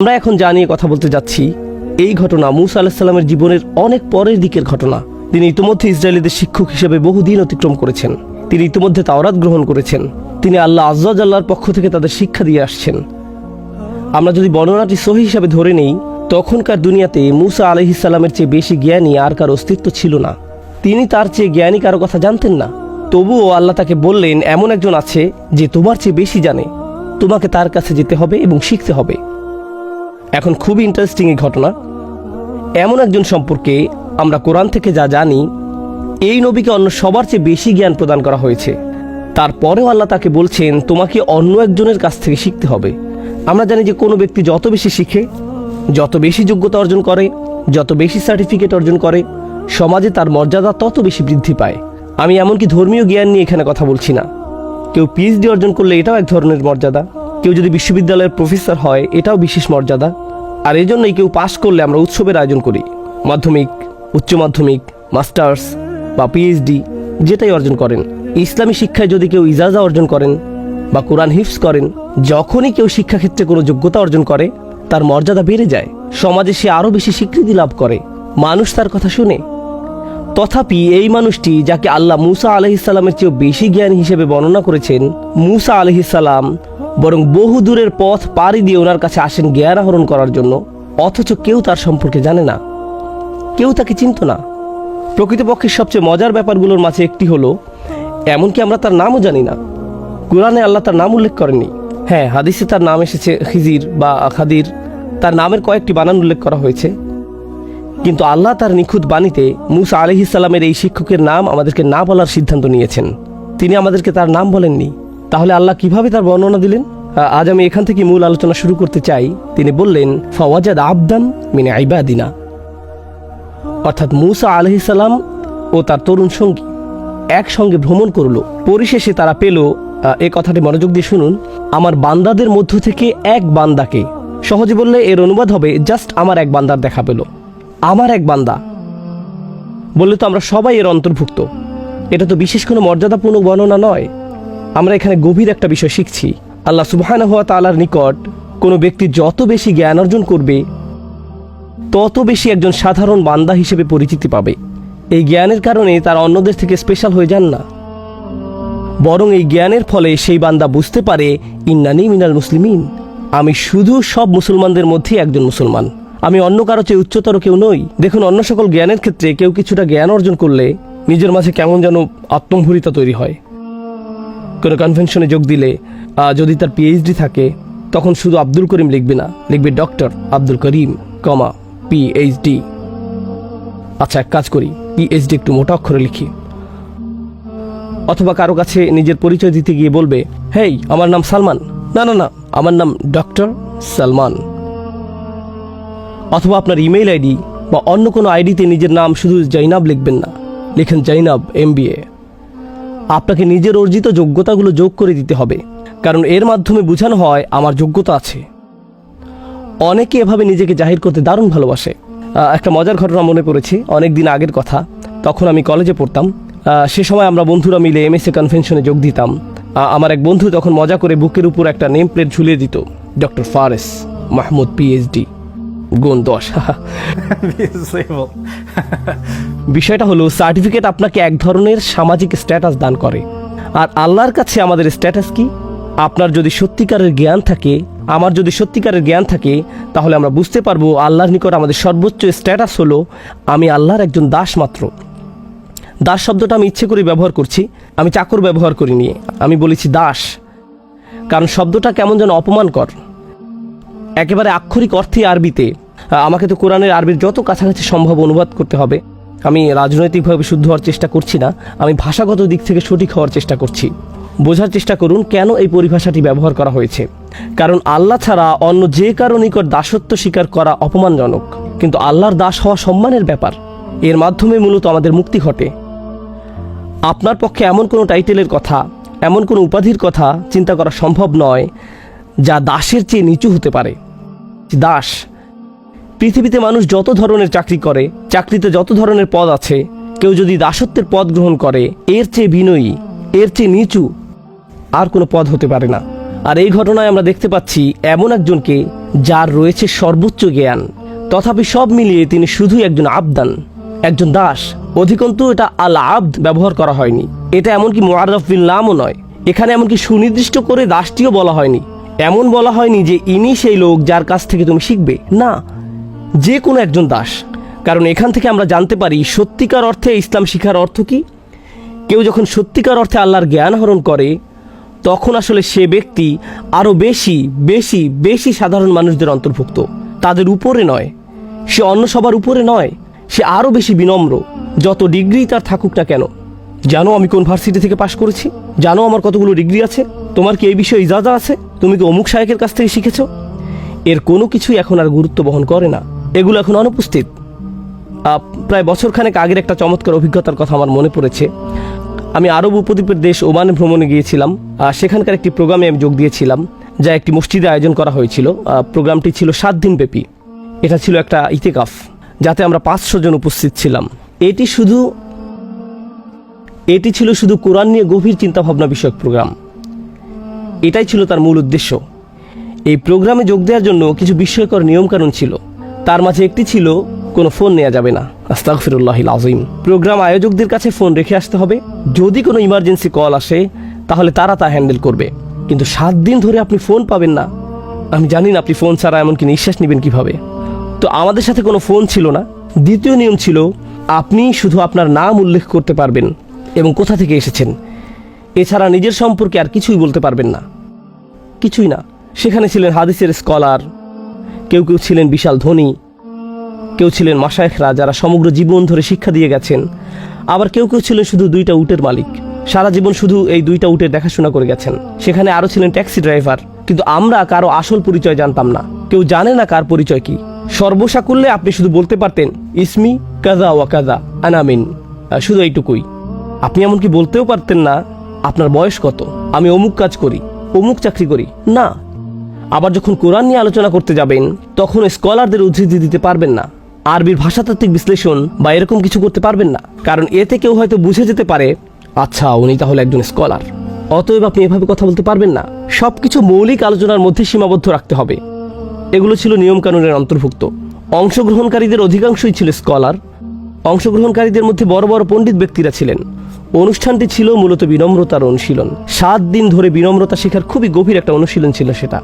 আমরা এখন যা নিয়ে কথা বলতে যাচ্ছি, এই ঘটনা মুসা আলাহিসাল্লামের জীবনের অনেক পরের দিকের ঘটনা। তিনি ইতিমধ্যে ইসরায়েলিদের শিক্ষক হিসেবে বহুদিন অতিক্রম করেছেন। তিনি ইতিমধ্যে তাওরাত গ্রহণ করেছেন। তিনি আল্লাহ আল্লাহর পক্ষ থেকে তাদের শিক্ষা দিয়ে আসছেন। আমরা যদি বর্ণনাটি সহি হিসাবে ধরে নেই, তখনকার দুনিয়াতে মুসা আলহিসাল্লামের চেয়ে বেশি জ্ঞানী আর কার অস্তিত্ব ছিল না। তিনি তার চেয়ে জ্ঞানী কারও কথা জানতেন না। তবুও আল্লাহ তাকে বললেন, এমন একজন আছে যে তোমার চেয়ে বেশি জানে। তোমাকে তার কাছে যেতে হবে এবং শিখতে হবে। এখন খুবই ইন্টারেস্টিং এই ঘটনা। এমন একজন সম্পর্কে আমরা কোরআন থেকে যা জানি, এই নবীকে অন্য সবার চেয়ে বেশি জ্ঞান প্রদান করা হয়েছে। তারপরেও আল্লাহ তাকে বলছেন, তোমাকে অন্য একজনের কাছ থেকে শিখতে হবে। আমরা জানি যে কোনো ব্যক্তি যত বেশি শিখে, যত বেশি যোগ্যতা অর্জন করে, যত বেশি সার্টিফিকেট অর্জন করে, সমাজে তার মর্যাদা তত বেশি বৃদ্ধি পায়। আমি এমনকি ধর্মীয় জ্ঞান নিয়ে এখানে কথা বলছি না। কেউ পিএইচডি অর্জন করলে এটাও এক ধরনের মর্যাদা। কেউ যদি বিশ্ববিদ্যালয়ের প্রফেসর হয়, এটাও বিশেষ মর্যাদা। আর এই জন্যই কেউ পাশ করলে আমরা উৎসবের আয়োজন করি। মাধ্যমিক, উচ্চ মাধ্যমিক, মাস্টার্স বা পিএইচডি যেটাই অর্জন করেন। ইসলামী শিক্ষায় যদি কেউ ইজাজা অর্জন করেন বা কোরআন হিফস করেন, যখনই কেউ শিক্ষাক্ষেত্রে কোনো যোগ্যতা অর্জন করে, তার মর্যাদা বেড়ে যায়। সমাজে সে আরও বেশি স্বীকৃতি লাভ করে। মানুষ তার কথা শুনে। তথাপি এই মানুষটি, যাকে আল্লাহ মুসা আলহিসাল্লামের চেয়েও বেশি জ্ঞান হিসেবে বর্ণনা করেছেন, মুসা আলহিসাল্লাম বরং বহু দূরের পথ পাড়ি দিয়ে ওনার কাছে আসেন জ্ঞান আহরণ করার জন্য। অথচ কেউ তার সম্পর্কে জানে না। কেউ তাকে চিনত না। প্রকৃতপক্ষে সবচেয়ে মজার ব্যাপারগুলোর মাঝে একটি হলো, এমনকি আমরা তার নামও জানি না। কোরআনে আল্লাহ তার নাম উল্লেখ করেননি। হ্যাঁ হাদিসে তার নাম এসেছে খিজির বা খাদির। তার নামের কয়েকটি বানান উল্লেখ করা হয়েছে। কিন্তু আল্লাহ তার নিখুঁত বাণীতে মুসা আলহিসাল্লামের এই শিক্ষকের নাম আমাদেরকে না বলার সিদ্ধান্ত নিয়েছেন। তিনি আমাদেরকে তার নাম বলেননি। তাহলে আল্লাহ কীভাবে তার বর্ণনা দিলেন? আজ আমি এখান থেকে মূল আলোচনা শুরু করতে চাই। তিনি বললেন, ফওয়াজাদ আবদান মিনে আইবাদিনা অর্থাৎ মুসা আলহিসাল্লাম ও তার তরুণ সঙ্গী একসঙ্গে ভ্রমণ করল। পরিশেষে তারা পেল এ কথাটি মনোযোগ দিয়ে শুনুন, আমার বান্দাদের মধ্য থেকে এক বান্দাকে। সহজে বললে, এর অনুবাদ হবে, জাস্ট আমার এক বান্দার দেখা পেল। আমার এক বান্দা? বললে তো আমরা সবাই এর অন্তর্ভুক্ত। এটা তো বিশেষ কোনো মর্যাদাপূর্ণ বর্ণনা নয়। আমরা এখানে গভীর একটা বিষয় শিখছি। আল্লাহ সুবহানাহু ওয়া তালার নিকট কোনো ব্যক্তি যত বেশি জ্ঞান অর্জন করবে, তত বেশি একজন সাধারণ বান্দা হিসেবে পরিচিতি পাবে। এই জ্ঞানের কারণে তার অন্যদের থেকে স্পেশাল হয়ে যান না। বরং এই জ্ঞানের ফলে সেই বান্দা বুঝতে পারে ইন্নানি মিনাল মুসলিমিন। আমি শুধু সব মুসলমানদের মধ্যেই একজন মুসলমান। আমি অন্য কারও চেয়ে উচ্চতর কেউ নই। দেখুন, অন্য সকল জ্ঞানের ক্ষেত্রে কেউ কিছুটা জ্ঞান অর্জন করলে নিজের মাঝে কেমন যেন আত্মম্ভরিতা তৈরি হয়। কোনো কনভেনশনে যোগ দিলে যদি তার পিএইচডি থাকে, তখন শুধু আব্দুল করিম লিখবে না, লিখবে doctor Abdul Karim, comma PhD আচ্ছা এক কাজ করি পিএইচডি একটু মোটা অক্ষরে লিখি। অথবা কারও কাছে নিজের পরিচয় দিতে গিয়ে বলবে, হেই, আমার নাম সালমান। না না না, আমার নাম ডক্টর সালমান। অথবা আপনার ইমেইল আইডি বা অন্য কোনো আইডিতে নিজের নাম শুধু জৈনাব লিখবেন না, লিখেন জৈনাব এম আপনাকে নিজের অর্জিত যোগ্যতাগুলো যোগ করে দিতে হবে, কারণ এর মাধ্যমে বোঝানো হয় আমার যোগ্যতা আছে। অনেকে এভাবে নিজেকে জাহির করতে দারুণ ভালোবাসে। একটা মজার ঘটনা মনে পড়েছে অনেক দিন আগের কথা। তখন আমি কলেজে পড়তাম। সে সময় আমরা বন্ধুরা মিলে এম এস এ কনভেনশনে যোগ দিতাম। আমার এক বন্ধু তখন মজা করে বুকের উপর একটা নেম প্লেট ঝুলিয়ে দিত, ডক্টর ফারেস মাহমুদ পিএইচডি গুণ দশ। বিষয়টা হলো সার্টিফিকেট আপনাকে এক ধরনের সামাজিক স্ট্যাটাস দান করে। আর আল্লাহর কাছে আমাদের স্ট্যাটাস কি? আপনার যদি সত্যিকারের জ্ঞান থাকে আমার যদি সত্যিকারের জ্ঞান থাকে তাহলে আমরা বুঝতে পারব আল্লাহর নিকট আমাদের সর্বোচ্চ স্ট্যাটাস হলো আমি আল্লাহর একজন দাস মাত্র। দাস শব্দটা আমি ইচ্ছে করে ব্যবহার করছি আমি চাকর ব্যবহার করিনি আমি বলেছি দাস। কারণ শব্দটা কেমন যেন অপমানকর। একেবারে আক্ষরিক অর্থে আরবিতে। আমাকে তো কোরআনের আরবির যত কাছাকাছি সম্ভব অনুবাদ করতে হবে। আমি রাজনৈতিকভাবে শুদ্ধ হওয়ার চেষ্টা করছি না, আমি ভাষাগত দিক থেকে সঠিক হওয়ার চেষ্টা করছি। বোঝার চেষ্টা করুন কেন এই পরিভাষাটি ব্যবহার করা হয়েছে। কারণ আল্লাহ ছাড়া অন্য যে কারও নিকট দাসত্ব স্বীকার করা অপমানজনক। কিন্তু আল্লাহর দাস হওয়া সম্মানের ব্যাপার। এর মাধ্যমে মূলত আমাদের মুক্তি ঘটে। আপনার পক্ষে এমন কোনো টাইটেলের কথা, এমন কোনো উপাধির কথা চিন্তা করা সম্ভব নয় যা দাসের চেয়ে নিচু হতে পারে। দাস, পৃথিবীতে মানুষ যত ধরনের চাকরি করে, চাকরিতে যত ধরনের পদ আছে, কেউ যদি দাসত্বের পদ গ্রহণ করে, এর চেয়ে বিনয়ী এর চেয়ে নিচু আর কোনো পদ হতে পারে না। আর এই ঘটনায় আমরা দেখতে পাচ্ছি এমন একজনকে যার রয়েছে সর্বোচ্চ জ্ঞান। তথাপি সব মিলিয়ে তিনি শুধুই একজন আবদান, একজন দাস। অধিকন্তু এটা আল আব্দ ব্যবহার করা হয়নি। এটা এমনকি মোয়ারফিল নামও নয়। এখানে এমনকি সুনির্দিষ্ট করে দাসটিও বলা হয়নি। এমন বলা হয়নি যে ইনি সেই লোক যার কাছ থেকে তুমি শিখবে। না, যে কোনো একজন দাস। কারণ এখান থেকে আমরা জানতে পারি, সত্যিকার অর্থে ইসলাম শিখার অর্থ কি? কেউ যখন সত্যিকার অর্থে আল্লাহর জ্ঞান আহরণ করে, তখন আসলে সে ব্যক্তি আরও বেশি বেশি বেশি সাধারণ মানুষদের অন্তর্ভুক্ত। তাদের উপরে নয়। সে অন্য সবার উপরে নয়। সে আরও বেশি বিনম্র, যত ডিগ্রি তার থাকুক না কেন। জানো আমি কোন ভার্সিটি থেকে পাশ করেছি? জানো আমার কতগুলো ডিগ্রি আছে? তোমার কি এই বিষয়ে ইজাজা আছে? তুমি কি অমুক শায়কের কাছ থেকে শিখেছ? এর কোনো কিছুই এখন আর গুরুত্ব বহন করে না। এগুলো এখন অনুপস্থিত। প্রায় বছরখানেক আগের একটা চমৎকার অভিজ্ঞতার কথা আমার মনে পড়েছে। আমি আরব উপদ্বীপের দেশ ওমানে ভ্রমণে গিয়েছিলাম আহ, সেখানকার একটি প্রোগ্রামে আমি যোগ দিয়েছিলাম যা একটি মসজিদে আয়োজন করা হয়েছিল। প্রোগ্রামটি ছিল সাত দিন ব্যাপী। এটা ছিল একটা ইতেকাফ যাতে আমরা পাঁচশো জন উপস্থিত ছিলাম। এটি শুধু এটি ছিল শুধু কোরআন নিয়ে গভীর চিন্তাভাবনা বিষয়ক প্রোগ্রাম। এটাই ছিল তার মূল উদ্দেশ্য। এই প্রোগ্রামে যোগ দেওয়ার জন্য কিছু বিস্ময়কর নিয়মকানুন ছিল। তার মাঝে একটি ছিল, কোনো ফোন নেওয়া যাবে না। আস্তাগফিরুল্লাহিল আজিম প্রোগ্রাম আয়োজকদের কাছে ফোন রেখে আসতে হবে। যদি কোনো ইমার্জেন্সি কল আসে, তাহলে তারা তা হ্যান্ডেল করবে। কিন্তু সাত দিন ধরে আপনি ফোন পাবেন না। আমি জানি না আপনি ফোন ছাড়া এমনকি নিঃশ্বাস নেবেন কীভাবে। তো আমাদের সাথে কোনো ফোন ছিল না। দ্বিতীয় নিয়ম ছিল, আপনি শুধু আপনার নাম উল্লেখ করতে পারবেন এবং কোথা থেকে এসেছেন। এছাড়া নিজের সম্পর্কে আর কিছুই বলতে পারবেন না। কিছুই না। সেখানে ছিলেন হাদিসের স্কলার, কেউ কেউ ছিলেন বিশাল ধনী, কেউ ছিলেন মাসায়েখরা যারা সমগ্র জীবন ধরে শিক্ষা দিয়ে গেছেন, আবার কেউ কেউ ছিলেন শুধু দুইটা উটের মালিক। সারা জীবন শুধু এই দুইটা উটের দেখাশোনা করে গেছেন। সেখানে আরও ছিলেন ট্যাক্সি ড্রাইভার। কিন্তু আমরা কারও আসল পরিচয় জানতাম না। কেউ জানে না কার পরিচয় কি। সর্বসাকুল্যে আপনি শুধু বলতে পারতেন, ইসমি কাজা ওয়া কাজা আনামিন শুধু এইটুকুই। আপনি এমনকি বলতেও পারতেন না আপনার বয়স কত? আমি অমুক কাজ করি, অমুক চাকরি করি। না। আবার যখন কোরআন নিয়ে আলোচনা করতে যাবেন, তখন স্কলারদের উদ্ধৃতি দিতে পারবেন না। আরবির ভাষাতাত্ত্বিক বিশ্লেষণ বা এরকম কিছু করতে পারবেন না। কারণ এতে কেউ হয়তো বুঝে যেতে পারে আচ্ছা উনি তাহলে একজন স্কলার। অতএব আপনি এভাবে কথা বলতে পারবেন না। সবকিছু মৌলিক আলোচনার মধ্যে সীমাবদ্ধ রাখতে হবে। এগুলো ছিল নিয়মকানুনের অন্তর্ভুক্ত। অংশগ্রহণকারীদের অধিকাংশই ছিল স্কলার। অংশগ্রহণকারীদের মধ্যে বড় বড় পণ্ডিত ব্যক্তিরা ছিলেন। অনুষ্ঠানটি ছিল মূলত বিনম্রতার অনুশীলন। সাত দিন ধরে বিনম্রতা শেখার খুবই গভীর একটা অনুশীলন ছিল সেটা।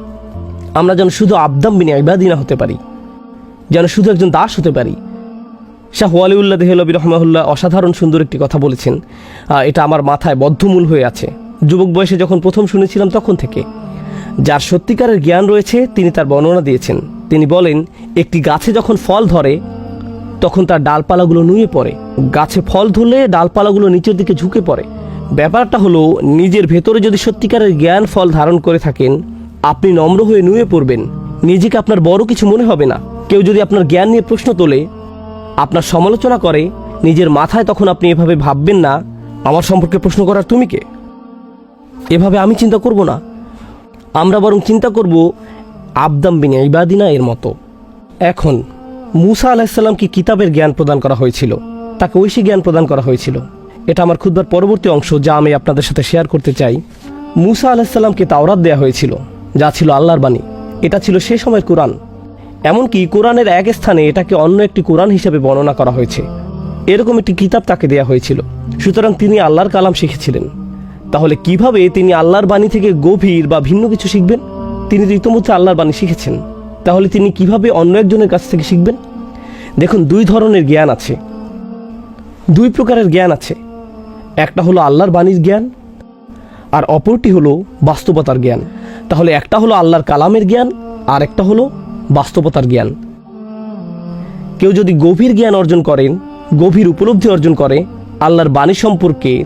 আমরা যেন শুধু আবদাম বিনে ইবাদিনা হতে পারি, যেন শুধু একজন দাস হতে পারি। শাহ ওয়ালিউল্লাহ দেহলবি রহমাহুল্লাহ অসাধারণ সুন্দর একটি কথা বলেছেন এটা আমার মাথায় বদ্ধমূল হয়ে আছে। যুবক বয়সে যখন প্রথম শুনেছিলাম তখন থেকে। যার সত্যিকারের জ্ঞান রয়েছে, তিনি তার বর্ণনা দিয়েছেন। তিনি বলেন, একটি গাছে যখন ফল ধরে তখন তার ডালপালাগুলো নুয়ে পড়ে। গাছে ফল ধরলে ডালপালাগুলো নিচের দিকে ঝুঁকে পড়ে। ব্যাপারটা হলো, নিজের ভেতরে যদি সত্যিকারের জ্ঞান ফল ধারণ করে থাকেন, আপনি নম্র হয়ে নুয়ে পড়বেন। নিজেকে আপনার বড় কিছু মনে হবে না। কেউ যদি আপনার জ্ঞান নিয়ে প্রশ্ন তোলে, আপনার সমালোচনা করে, নিজের মাথায় তখন আপনি এভাবে ভাববেন না, আমার সম্পর্কে প্রশ্ন করার তুমি কে? এভাবে আমি চিন্তা করব না। আমরা বরং চিন্তা করব, আবদাম বিনে ইবাদিনা এর মতো। এখন মুসা আলাহিসাল্লামকে কিতাবের জ্ঞান প্রদান করা হয়েছিল। তাকে ঐশী জ্ঞান প্রদান করা হয়েছিল। এটা আমার ক্ষুদ্র পরবর্তী অংশ যা আমি আপনাদের সাথে শেয়ার করতে চাই। মুসা আলাহিসাল্লামকে তাওরাত দেয়া হয়েছিল, যা ছিল আল্লাহর বাণী। এটা ছিল সে সময়ের কোরআন। এমনকি কোরআনের এক স্থানে এটাকে অন্য একটি কোরআন হিসেবে বর্ণনা করা হয়েছে। এরকম একটি কিতাব তাকে দেয়া হয়েছিল। সুতরাং তিনি আল্লাহর কালাম শিখেছিলেন। তাহলে কীভাবে তিনি আল্লাহর বাণী থেকে গভীর বা ভিন্ন কিছু শিখবেন? তিনি তো ইতিমধ্যে আল্লাহর বাণী শিখেছেন। তাহলে তিনি কীভাবে অন্য একজনের কাছ থেকে শিখবেন? দেখুন, দুই ধরনের জ্ঞান আছে। দুই প্রকারের জ্ঞান আছে। একটা হলো আল্লাহর বাণীর জ্ঞান, আর অপরটি হলো বাস্তবতার জ্ঞান। তাহলে একটা হলো আল্লাহর কালামের জ্ঞান, আর একটা হলো বাস্তবতার জ্ঞান। কেউ যদি গভীর জ্ঞান অর্জন করেন, গভীর উপলব্ধি অর্জন করে, আল্লাহর বাণী সম্পর্কে,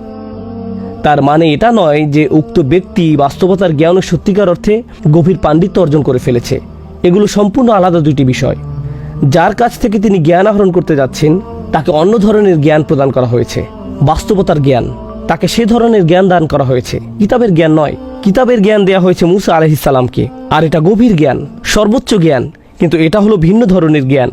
তার মানে এটা নয় যে উক্ত ব্যক্তি বাস্তবতার জ্ঞান সত্যিকার অর্থে গভীর পাণ্ডিত্য অর্জন করে ফেলেছে। এগুলো সম্পূর্ণ আলাদা দুটি বিষয়। যার কাছ থেকে তিনি জ্ঞান আহরণ করতে যাচ্ছেন, তাকে অন্য ধরনের জ্ঞান প্রদান করা হয়েছে। বাস্তবতার জ্ঞান, তাকে সে ধরনের জ্ঞান দান করা হয়েছে। কিতাবের জ্ঞান নয়, কিতাবের জ্ঞান দেয়া হয়েছে মুসা আলহিসাল্লামকে আর এটা গভীর জ্ঞান, সর্বোচ্চ জ্ঞান, কিন্তু এটা হলো ভিন্ন ধরনের জ্ঞান।